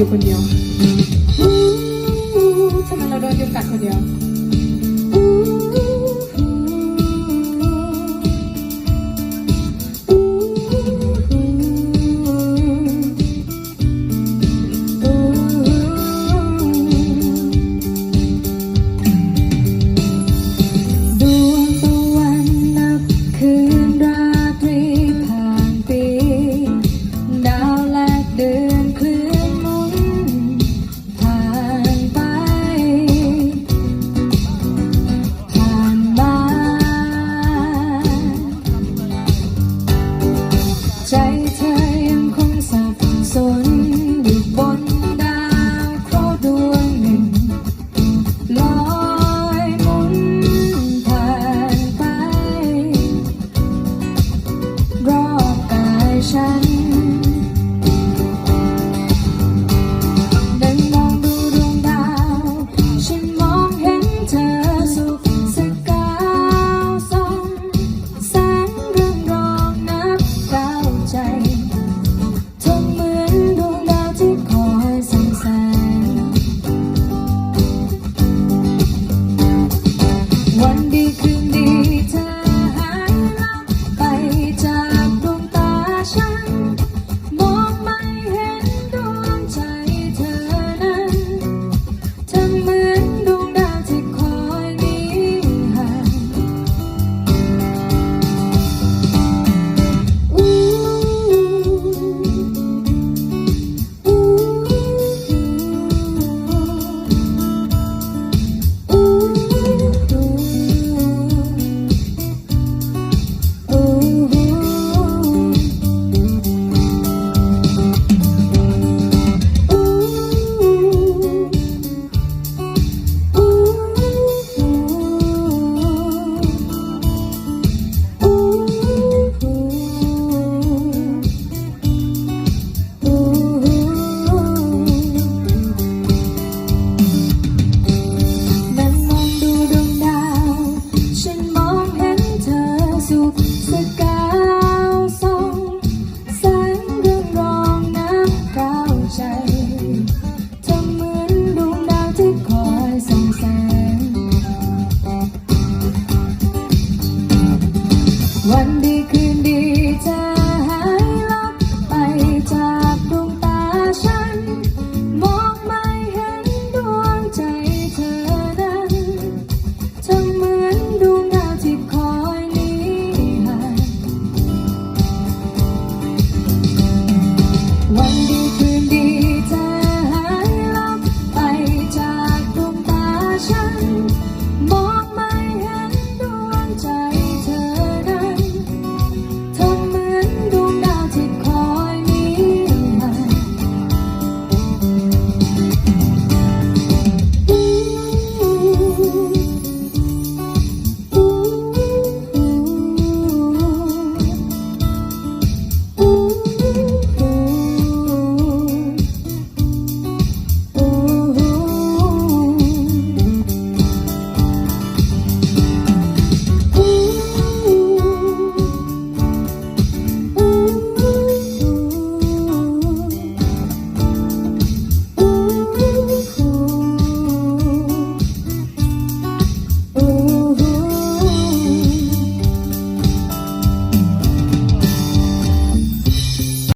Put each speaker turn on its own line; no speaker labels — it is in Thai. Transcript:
อยู่คนเดียว
ทำไมเราโดนยุงกัด
คนเดียว
sunshine. วันดีคืนดีจะหายลับไปจากดวงตาฉัน มองไม่เห็นดวงใจเธอนั้นเธอเหมือนดวงดาวที่คอยลี้หางวัน